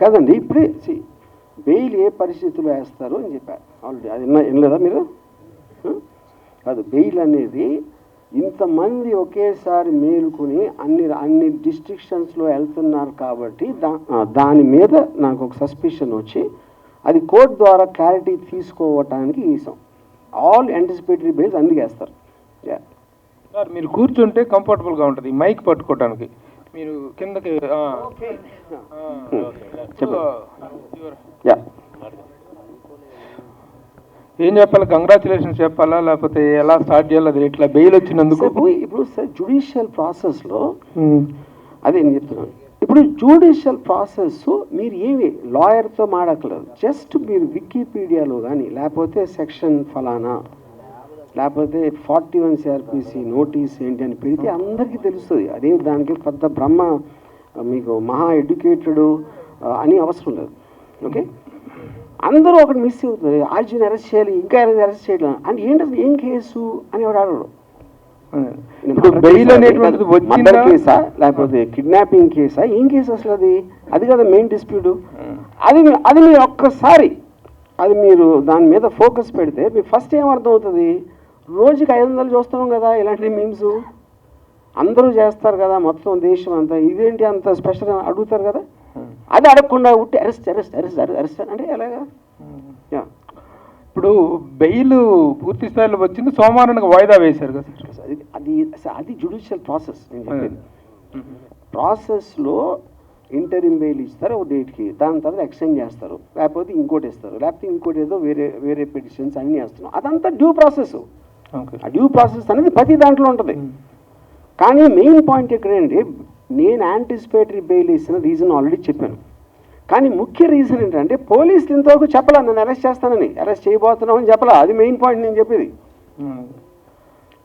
కాదండి ఇప్పుడే బెయిల్ ఏ పరిస్థితుల్లో వేస్తారు అని చెప్పారు ఆల్రెడీ అది వినలేదా మీరు? కాదు బెయిల్ అనేది ఇంతమంది ఒకేసారి మేలుకొని అన్ని అన్ని డిస్ట్రిక్షన్స్లో వెళ్తున్నారు కాబట్టి దా దాని మీద నాకు ఒక సస్పిషన్ వచ్చి అది కోర్టు ద్వారా క్లారిటీ తీసుకోవటానికి ఈసాం. ఆల్ యాంటిసిపేటరీ బెయిల్స్ అందుకేస్తారు. సార్ మీరు కూర్చుంటే కంఫర్టబుల్గా ఉంటుంది మైక్ పట్టుకోవడానికి మీరు కిందకి ఆ. ఆ, చెప్పండి. So, your- yeah. ఏం చెప్పాలి? కంగ్రాచులేషన్స్ చెప్పాలా? లేకపోతే ఎలా స్టార్ట్ చేయాలి? అది ఇట్లా బెయిల్ వచ్చినందుకు? ఇప్పుడు ఇప్పుడు సార్ జుడిషియల్ ప్రాసెస్లో అదే నేను చెప్తున్నాను. ఇప్పుడు జుడిషియల్ ప్రాసెస్ మీరు ఏమి లాయర్తో మాడక్కలేదు జస్ట్ మీరు వికీపీడియాలో కానీ లేకపోతే సెక్షన్ ఫలానా లేకపోతే ఫార్టీ వన్ సిఆర్పిసి నోటీస్ ఏంటి అని పెడితే అందరికీ తెలుస్తుంది. అదే దానికి పెద్ద బ్రహ్మ మీకు మహా ఎడ్యుకేటెడ్ అని అవసరం లేదు ఓకే? అందరూ ఒకటి మిస్ అవుతుంది ఆర్జీని అరెస్ట్ చేయాలి ఇంకా అరెస్ట్ చేయడం అంటే ఏంటది ఏం కేసు అని ఎవడు అడగడు. ఇప్పుడు బెయిల్ అనేటువంటిది మర్డర్ వచ్చిందా? కేసా? లేకపోతే కిడ్నాపింగ్ కేసా? ఏం కేసు అసలు అది? అది కదా మెయిన్ డిస్ప్యూట్ అది అది మీరు ఒక్కసారి అది మీరు దాని మీద ఫోకస్ పెడితే మీకు ఫస్ట్ ఏం అర్థం అవుతుంది రోజుకి ఐదు వందలు చూస్తున్నాం కదా ఇలాంటి మీమ్స్ అందరూ చేస్తారు కదా మొత్తం దేశం అంతా. ఇదేంటి అంత స్పెషల్ అడుగుతారు కదా? అది అడగకుండా ఉట్టి అరెస్ట్ అరెస్ట్ అరెస్ట్ అరెస్ట్ అంటే ఎలాగా? యా. ఇప్పుడు బెయిల్ పూర్తి స్థాయిలో వచ్చింది సోమవారానికి వాయిదా వేశారు కదా సార్. అది అది అది జుడిషియల్ ప్రాసెస్ ప్రాసెస్లో ఇంటరిమ్ బెయిల్ ఇస్తారు ఒక డేట్కి దాని తర్వాత ఎక్స్టెండ్ చేస్తారు. లేకపోతే ఇంకోటి ఇస్తారు. లేకపోతే ఇంకోటి ఏదో వేరే వేరే పిటిషన్స్ అన్నీ వేస్తున్నాం అదంతా డ్యూ ప్రాసెస్ ఆ డ్యూ ప్రాసెస్ అనేది ప్రతి దాంట్లో ఉంటుంది. కానీ మెయిన్ పాయింట్ ఎక్కడండి నేను యాంటిసిపేటరీ బెయిల్ ఇచ్చిన రీజన్ ఆల్రెడీ చెప్పాను. కానీ ముఖ్య రీజన్ ఏంటంటే పోలీసులు ఇంతవరకు చెప్పలా నన్ను అరెస్ట్ చేస్తానని. అరెస్ట్ చేయబోతున్నామని చెప్పలా. అది మెయిన్ పాయింట్ నేను చెప్పేది.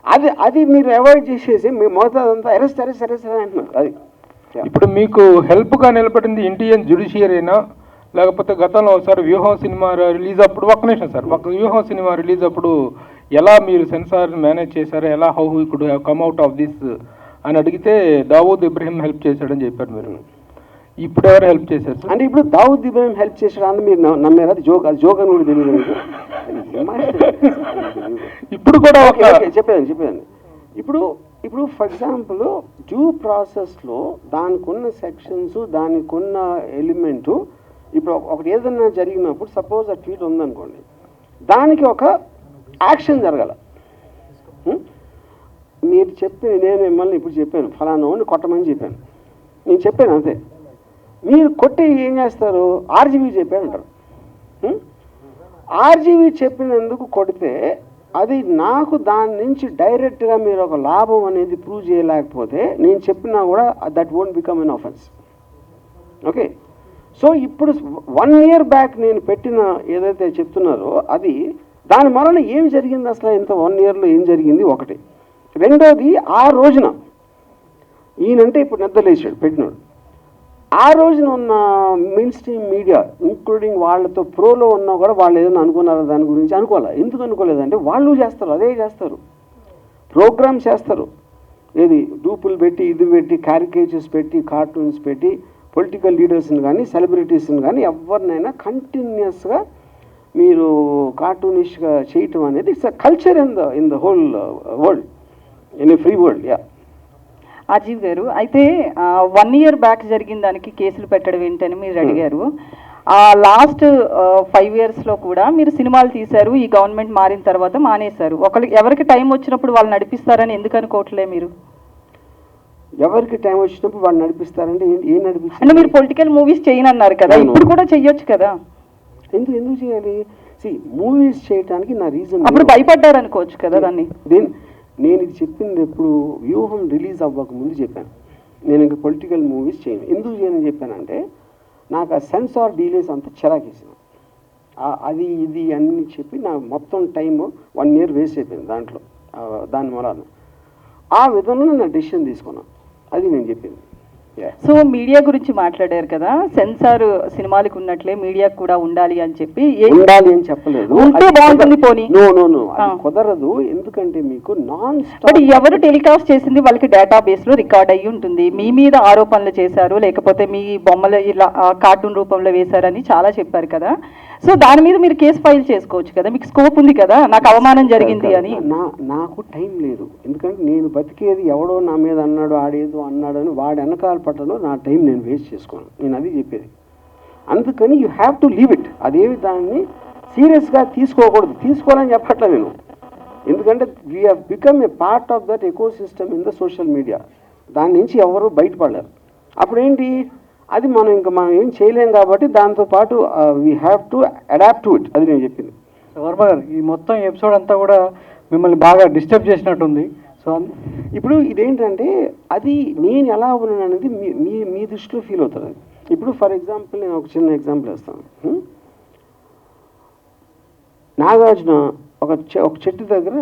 అది అది మీరు అవాయిడ్ చేసేసి మీ మొదటంతా అరెస్ట్ అరెస్ట్ అరెస్ట్ అని అంటున్నారు. అది. ఇప్పుడు మీకు హెల్ప్గా నిలబడింది ఇండియన్ జుడిషియరీనా లేకపోతే గతంలో ఒకసారి వ్యూహం సినిమా రిలీజ్ అప్పుడు ఒక్క నిమిషం సార్ ఒక వ్యూహం సినిమా రిలీజ్ అప్పుడు ఎలా మీరు సెన్సార్ మేనేజ్ చేశారు ఎలా how who could have come out of this అని అడిగితే దావూద్ ఇబ్రహీం హెల్ప్ చేశాడని చెప్పారు మీరు. ఇప్పుడు ఎవరు హెల్ప్ చేశారు అంటే ఇప్పుడు దావుద్ ఇబ్రాహిం హెల్ప్ చేసాడు అని మీరు నమ్మ- నమ్మారు? అది జోక్ అది జోక్ అని కూడా తెలియదు? ఇప్పుడు కూడా చెప్పేదండి చెప్పేదండి ఇప్పుడు ఇప్పుడు ఫర్ ఎగ్జాంపుల్ డ్యూ ప్రాసెస్లో దానికి ఉన్న సెక్షన్స్ దానికి ఉన్న ఎలిమెంటు ఇప్పుడు ఒక- ఒకటి ఏదైనా జరిగినప్పుడు సపోజ్ ఆ ట్వీట్ ఉందనుకోండి. దానికి ఒక యాక్షన్ జరగాల. మీరు చెప్పి నేను మిమ్మల్ని ఇప్పుడు చెప్పాను. ఫలానా కొట్టమని చెప్పాను. నేను చెప్పాను అంతే. మీరు కొట్టి ఏం చేస్తారు? ఆర్జీబీ చెప్పాను అంటారు. ఆర్జీబీ ఆర్జీవీ చెప్పినందుకు కొడితే అది నాకు దాని నుంచి డైరెక్ట్గా మీరు ఒక లాభం అనేది ప్రూవ్ చేయలేకపోతే నేను చెప్పినా కూడా that won't become an offence okay? So ఇప్పుడు వన్ ఇయర్ బ్యాక్ నేను పెట్టిన ఏదైతే చెప్తున్నారో అది దాని వలన ఏం జరిగింది అసలు? ఇంత వన్ ఇయర్లో ఏం జరిగింది? ఒకటి. రెండోది ఆ రోజున ఈయనంటే ఇప్పుడు నిద్రలేసాడు పెట్టినాడు. ఆ రోజున ఉన్న మెయిన్ స్ట్రీమ్ మీడియా ఇంక్లూడింగ్ వాళ్ళతో ప్రోలో ఉన్నా కూడా వాళ్ళు ఏదైనా అనుకున్నారా దాని గురించి? అనుకోవాలి? ఎందుకు అనుకోలేదంటే వాళ్ళు చేస్తారు అదే చేస్తారు. ప్రోగ్రామ్స్ చేస్తారు. ఏది? డూపులు పెట్టి ఇది పెట్టి క్యారికేచర్స్ పెట్టి కార్టూన్స్ పెట్టి పొలిటికల్ లీడర్స్ని కానీ సెలబ్రిటీస్ని కానీ ఎవరినైనా కంటిన్యూస్గా మీరు కార్టూనిష్గా చేయటం అనేది it's a culture in the in the whole world in free world yeah అజీవ్ గారు అయితే వన్ ఇయర్ బ్యాక్ జరిగిన దానికి కేసులు పెట్టడం ఏంటని మీరు అడిగారు. ఆ లాస్ట్ ఫైవ్ ఇయర్స్లో కూడా మీరు సినిమాలు తీశారు ఈ గవర్నమెంట్ మారిన తర్వాత మానేశారు. ఒకరికి ఎవరికి టైం వచ్చినప్పుడు వాళ్ళు నడిపిస్తారని ఎందుకు అనుకోవట్లే మీరు? ఎవరికి టైం వచ్చినప్పుడు వాళ్ళు నడిపిస్తారంటే ఏం- ఏం అంటే నడిపిస్తారు మీరు పొలిటికల్ మూవీస్ చేయనన్నారు కదా. ఇప్పుడు కూడా చెయ్యొచ్చు కదా? ఎందుకు ఎందుకు చేయాలి? సి మూవీస్ చేయడానికి నా రీజన్ అప్పుడు భయపడ్డారు అనుకోవచ్చు కదా దాన్ని దేని నేను ఇది చెప్పింది ఎప్పుడు వ్యూహం రిలీజ్ అవ్వక ముందు చెప్పాను. నేను ఇంకా పొలిటికల్ మూవీస్ చేయను. ఎందుకు చేయని చెప్పానంటే నాకు ఆ సెన్సార్ డీలేస్ అంతా చిరాకేసింది. అది ఇది అన్ని చెప్పి నా మొత్తం టైం వన్ ఇయర్ వేస్ట్ అయిపోయింది దాంట్లో. దాని మూలాన. ఆ విధంలో నేను డెసిషన్ తీసుకున్నాను. అది నేను చెప్పింది. సో మీడియా గురించి మాట్లాడారు కదా సెన్సార్ సినిమాలకు ఉన్నట్లే మీడియాకు కూడా ఉండాలి అని చెప్పి ఉండాలి అని చెప్పలేదు. ఉంటే బాగుంటుంది పోనీ. నో నో నో అది ఆ. కుదరదు. ఎందుకంటే మీకు నాన్ బట్ ఎవరు టెలికాస్ట్ చేసింది వాళ్ళకి డేటాబేస్లో రికార్డ్ అయ్యి ఉంటుంది. మీ మీద ఆరోపణలు చేశారు లేకపోతే మీ బొమ్మలు ఇలా కార్టూన్ రూపంలో వేశారని చాలా చెప్పారు కదా. సో దాని మీద మీరు కేసు ఫైల్ చేసుకోవచ్చు కదా మీకు స్కోప్ ఉంది కదా నాకు అవమానం జరిగింది అని. నా నాకు టైం లేదు. ఎందుకంటే నేను బతికేది ఎవడో నా మీద అన్నాడు ఆడేదో అన్నాడు అని వాడి వెనకాల పట్టలో నా టైం నేను వేస్ట్ చేసుకోను. నేను అది చెప్పేది. అందుకని you have to leave it అదేవి దాన్ని సీరియస్గా తీసుకోకూడదు. తీసుకోవాలని చెప్పట్లే నేను. ఎందుకంటే we have become a part of that eco system in the social media దాని నుంచి ఎవరు బయటపడలేరు. అప్పుడు ఏంటి అది మనం ఇంకా మనం ఏం చేయలేం కాబట్టి దాంతోపాటు we have to adapt to it అది నేను చెప్పింది. వర్మ గారు ఈ మొత్తం ఎపిసోడ్ అంతా కూడా మిమ్మల్ని బాగా డిస్టర్బ్ చేసినట్టుంది. సో ఇప్పుడు ఇదేంటంటే అది నేను ఎలా ఉన్నాను అనేది మీ మీ దృష్టిలో ఫీల్ అవుతుంది. ఇప్పుడు ఫర్ ఎగ్జాంపుల్ నేను ఒక చిన్న ఎగ్జాంపుల్ ఇస్తాను హ్మ్? నాగార్జున ఒక ఒక చెట్టు దగ్గర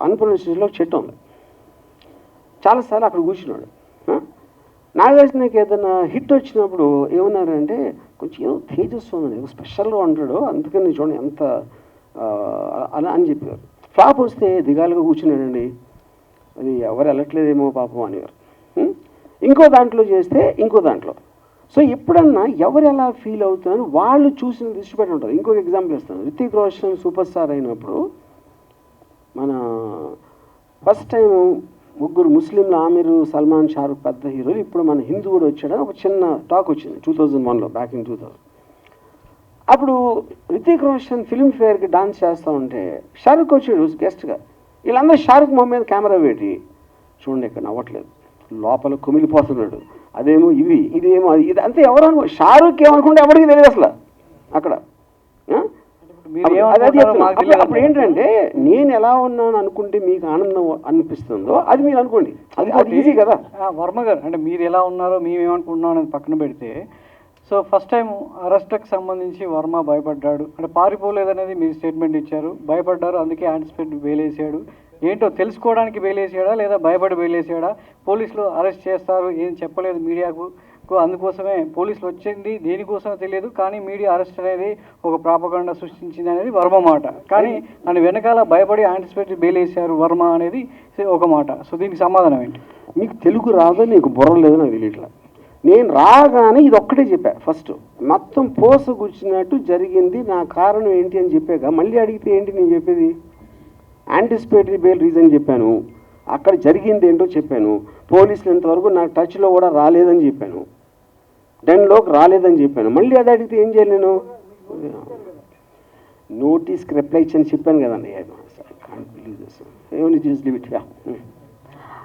అన్నపూర్ణ స్టేజ్లో ఒక చెట్టు ఉంది. చాలాసార్లు అక్కడ కూర్చున్నాడు. ఆ? నాగార్జునకి ఏదైనా హిట్ వచ్చినప్పుడు ఏమన్నారంటే కొంచెం ఏదో తేజస్సు ఉంది ఏదో స్పెషల్గా ఉంటాడు అందుకని చూడండి ఎంత అలా అని చెప్పారు ఫ్లాప్ వస్తే దిగాలుగా కూర్చున్నాడండి. అది ఎవరు వెళ్ళట్లేదేమో పాపం అనేవారు. ఇంకో దాంట్లో చేస్తే ఇంకో దాంట్లో. సో ఎప్పుడన్నా ఎవరు ఎలా ఫీల్ అవుతున్నారు వాళ్ళు చూసిన దృష్టి పెట్టి ఉంటారు ఇంకొక ఎగ్జాంపుల్ ఇస్తాను. రితిక్ రోషన్ సూపర్ స్టార్ అయినప్పుడు మన ఫస్ట్ టైం ముగ్గురు ముస్లింలు ఆమీర్ సల్మాన్ షారుఖ్ పెద్ద హీరోలు ఇప్పుడు మన హిందూ కూడా వచ్చాడని ఒక చిన్న టాక్ వచ్చింది టూ థౌజండ్ వన్లో బ్యాక్ ఇన్ టూ థౌజండ్ అప్పుడు రితిక్ రోషన్ ఫిల్మ్ఫేర్కి డాన్స్ చేస్తూ ఉంటే షారుఖ్ వచ్చాడు గెస్ట్గా వీళ్ళందరూ షారుఖ్ మొహం మీద కెమెరా పెట్టి చూడండి ఇక్కడ నవ్వట్లేదు. లోపల కుమిలిపోతున్నాడు. అదేమో ఇది ఇదేమో అది ఇది అంతే ఎవరు అనుకో షారుఖ్ ఏమనుకుంటే ఎవరికి తెలియదు అసలు. అక్కడ ఆ? మీరు అప్పుడు- అది- అది ఏమనుకుంటారో చెప్తున్నా. మాకు అప్పుడు- తెలియదు. అప్పుడు ఏంటంటే నేను ఎలా ఉన్నాను అనుకుంటే మీకు ఆనందం అనిపిస్తుందో అది మీరు అనుకోండి. అది అది ఈజీ కదా. ఆ, వర్మ గారు అంటే మీరు ఎలా ఉన్నారో మేము ఏమనుకుంటున్నాం అనేది పక్కన పెడితే సో ఫస్ట్ టైం అరెస్ట్కి సంబంధించి వర్మ భయపడ్డాడు. అంటే పారిపోలేదనేది మీరు స్టేట్మెంట్ ఇచ్చారు. భయపడ్డారు అందుకే యాంటిసిపేట్ వేలేసాడు ఏంటో తెలుసుకోవడానికి వేలేసాడా లేదా భయపడి వేలేసాడా పోలీసులు అరెస్ట్ చేస్తారు ఏం చెప్పలేదు మీడియాకు. అందుకోసమే పోలీసులు వచ్చింది. దేనికోసమో తెలియదు. కానీ మీడియా అరెస్ట్ అనేది ఒక ప్రాపగండ సృష్టించింది అనేది వర్మ మాట. కానీ దాని వెనకాల భయపడి ఆంటిసిపేట్ బెయిల్ వేశారు వర్మ అనేది ఒక మాట. సో దీనికి సమాధానం ఏంటి? మీకు తెలుగు రాదో? నీకు బుర్ర లేదు? నాకు తెలియట్లా నేను రాగానే ఇది ఒక్కటే చెప్పా. ఫస్ట్ మొత్తం పోసగుచ్చినట్టు జరిగింది. నా కారణం ఏంటి అని చెప్పాక మళ్ళీ అడిగితే ఏంటి నేను చెప్పేది? యాంటిసిపేటరీ బెయిల్ రీజన్ చెప్పాను. అక్కడ జరిగింది ఏంటో చెప్పాను. పోలీసులు ఇంతవరకు నాకు టచ్లో కూడా రాలేదని చెప్పాను. డెన్లోకి రాలేదని చెప్పాను. మళ్ళీ అది అడిగితే ఏం చేయాలి నేను? నోటీస్కి రిప్లై ఇచ్చని చెప్పాను కదండి ఏమని చూసి లిమిట్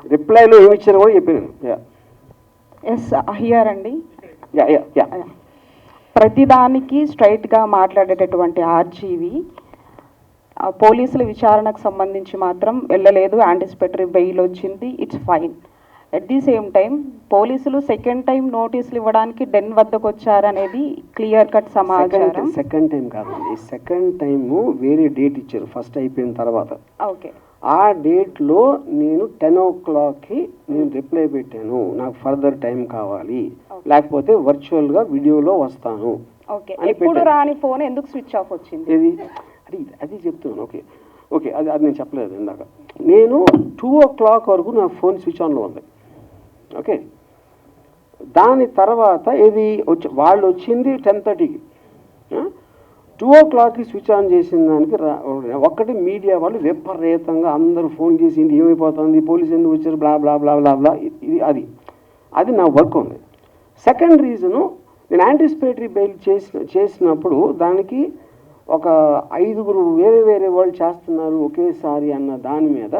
రిప్లైలో ఏమి ఇచ్చారో కూడా చెప్పాను ఎస్ హియర్ అండి యా యా. యా. ప్రతిదానికి స్ట్రైట్గా మాట్లాడేటటువంటి ఆర్జీవి పోలీసుల విచారణకు సంబంధించి మాత్రం వెళ్ళలేదు యాంటిసిపేటరీ బెయిల్ వచ్చింది it's fine at the same time పోలీసులు సెకండ్ టైం నోటీసులు ఇవ్వడానికి డెన్ వద్దకు వచ్చారనేది క్లియర్ కట్ సమాచారం. సెకండ్ టైం కాదండి. సెకండ్ టైము వేరే డేట్ ఇచ్చారు. ఫస్ట్ అయిపోయిన తర్వాత. ఓకే ఆ డేట్లో నేను టెన్ ఓ క్లాక్కి నేను రిప్లై పెట్టాను. నాకు ఫర్దర్ టైం కావాలి. లేకపోతే వర్చువల్గా వీడియోలో వస్తాను పెట్టారు. రాని ఫోన్ ఎందుకు స్విచ్ ఆఫ్ వచ్చింది? ఏది? అది అది చెప్తున్నాను. ఓకే ఓకే అది అది నేను చెప్పలేదు ఇందాక. నేను టూ ఓ క్లాక్ వరకు నా ఫోన్ స్విచ్ ఆన్లో ఉంది. ఓకే. దాని తర్వాత ఇది వచ్చి వాళ్ళు వచ్చింది టెన్ థర్టీకి. టూ ఓ క్లాక్కి స్విచ్ ఆన్ చేసిన దానికి రా- ఒక్కటి మీడియా వాళ్ళు విపరీతంగా అందరూ ఫోన్ చేసింది ఏమైపోతుంది పోలీసు ఎందుకు వచ్చారు బ్లా బ్లా బ్లా బ్లా బ్లా ఇది అది. అది నా వర్క్ ఉంది. సెకండ్ రీజను నేను యాంటిసిపేటరీ బెయిల్ చేసిన చేసినప్పుడు దానికి ఒక ఐదుగురు వేరే వేరే వాళ్ళు చేస్తున్నారు ఒకేసారి అన్న దాని మీద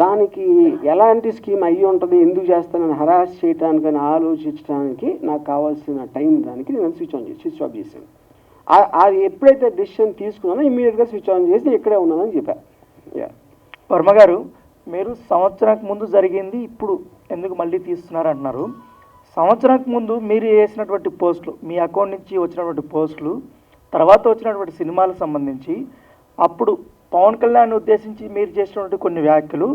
దానికి ఎలాంటి స్కీమ్ అయ్యి ఉంటుంది ఎందుకు చేస్తానని హరాస్ చేయడానికని ఆలోచించడానికి నాకు కావాల్సిన టైం దానికి నేను స్విచ్ ఆన్ చేసి స్విచ్ ఆఫ్ చేశాను. అది ఎప్పుడైతే డెసిషన్ తీసుకున్నానో ఇమీడియట్గా స్విచ్ ఆన్ చేసి ఇక్కడే ఉన్నానని చెప్పాను వర్మ గారు మీరు సంవత్సరానికి ముందు జరిగింది ఇప్పుడు ఎందుకు మళ్ళీ తీస్తున్నారు అంటున్నారు సంవత్సరానికి ముందు మీరు వేసినటువంటి పోస్టులు మీ అకౌంట్ నుంచి వచ్చినటువంటి పోస్టులు తర్వాత వచ్చినటువంటి సినిమాలకు సంబంధించి అప్పుడు పవన్ కళ్యాణ్ ఉద్దేశించి మీరు చేసినటువంటి కొన్ని వ్యాఖ్యలు.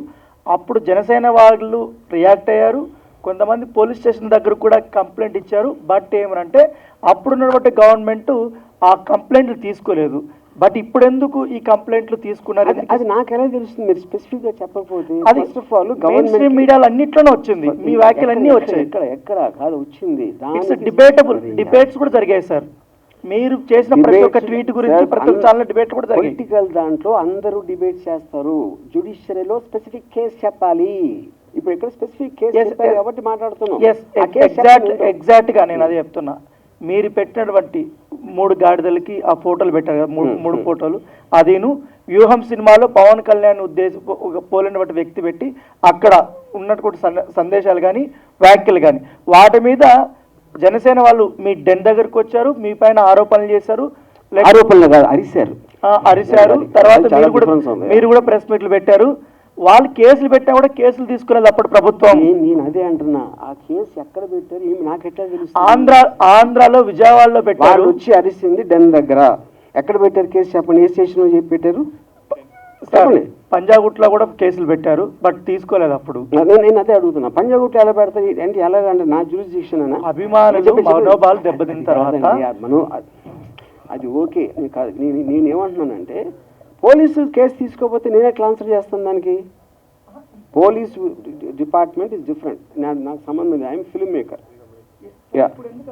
అప్పుడు జనసేన వాళ్ళు రియాక్ట్ అయ్యారు. కొంతమంది పోలీస్ స్టేషన్ దగ్గర కూడా కంప్లైంట్ ఇచ్చారు. బట్ ఏమనంటే అప్పుడున్నటువంటి గవర్నమెంట్ ఆ కంప్లైంట్లు తీసుకోలేదు. బట్ ఇప్పుడు ఎందుకు ఈ కంప్లైంట్లు తీసుకున్నారు? అది నాకు ఎలా తెలుస్తుంది? మీరు స్పెసిఫిక్గా చెప్పకపోతే ఫస్ట్ ఆఫ్ ఆల్ స్ట్రీమ్ మీడియాలో అన్నిట్లోనే వచ్చింది. మీ వ్యాఖ్యలు అన్నీ వచ్చాయి. ఎక్కడ ఎక్కడ కాదు వచ్చింది. డిబేటబుల్ డిబేట్స్ కూడా జరిగాయి సార్ మీరు చేసిన ప్రతి ఒక్క ట్వీట్ గురించి ప్రతి ఒక్క ఛానల్ డిబేట్ కూడా పొలిటికల్ దాంట్లో అందరూ డిబేట్ చేస్తారు. జుడిషియరీలో స్పెసిఫిక్ కేసు చెప్పాలి. ఇప్పుడు ఇక్కడ స్పెసిఫిక్ కేసు చెప్పారు. కాబట్టి మాట్లాడుతున్నాం. ఎగ్జాక్ట్. ఎగ్జాక్ట్గా నేను అదే చెప్తున్నా. మీరు పెట్టినటువంటి మూడు గాడిదలకి ఆ ఫోటోలు పెట్టారు కదా మూడు Hmm, మూడు hmm. ఫోటోలు. అదిను వ్యూహం సినిమాలో పవన్ కళ్యాణ్ ఉద్దేశం పోలినటువంటి వ్యక్తి పెట్టి అక్కడ ఉన్నటువంటి సంద- సందేశాలు కానీ వ్యాఖ్యలు కానీ వాటి మీద జనసేన వాళ్ళు మీ డెన్ దగ్గరకు వచ్చారు మీ పైన ఆరోపణలు చేశారు ఆరోపణలు కాదు అరిశారు. అరిశారు. తర్వాత మీరు కూడా. మీరు ప్రెస్ మీట్లు పెట్టారు. వాళ్ళు కేసులు పెట్టా కూడా కేసులు తీసుకోలేదు అప్పుడు ప్రభుత్వం. నేను అదే అంటున్నా. ఆ కేసు ఎక్కడ పెట్టారు? ఏమి నాకు ఎట్లా తెలుస్తుంది? ఆంధ్ర ఆంధ్రాలో విజయవాడలో పెట్టారు. వచ్చి అరిసింది డెన్ దగ్గర. ఎక్కడ పెట్టారు కేసు చెప్పండి? ఏ స్టేషన్ చెప్పి పెట్టారు? పంజాగుట్లో కూడా కేసులు పెట్టారు బట్ తీసుకోలేదు అప్పుడు. నేను నేను అదే అడుగుతున్నా. పంజాగుట్టు ఎలా పెడతారు? అంటే ఎలాగంటే నా జ్యూరిస్డిక్షన్ అనా అభిమానులు. మనోభావాలు దెబ్బతిన్న తర్వాత. మనం అది- ఓకే. నేను కాదు నేను నేను ఏమంటున్నానంటే పోలీసు కేసు తీసుకోకపోతే నేను ఎట్లా ఆన్సర్ చేస్తాను దానికి? పోలీస్ డిపార్ట్మెంట్ ఇస్ డిఫరెంట్ నాకు సంబంధం ఐఎమ్ ఫిల్మ్ మేకర్ యా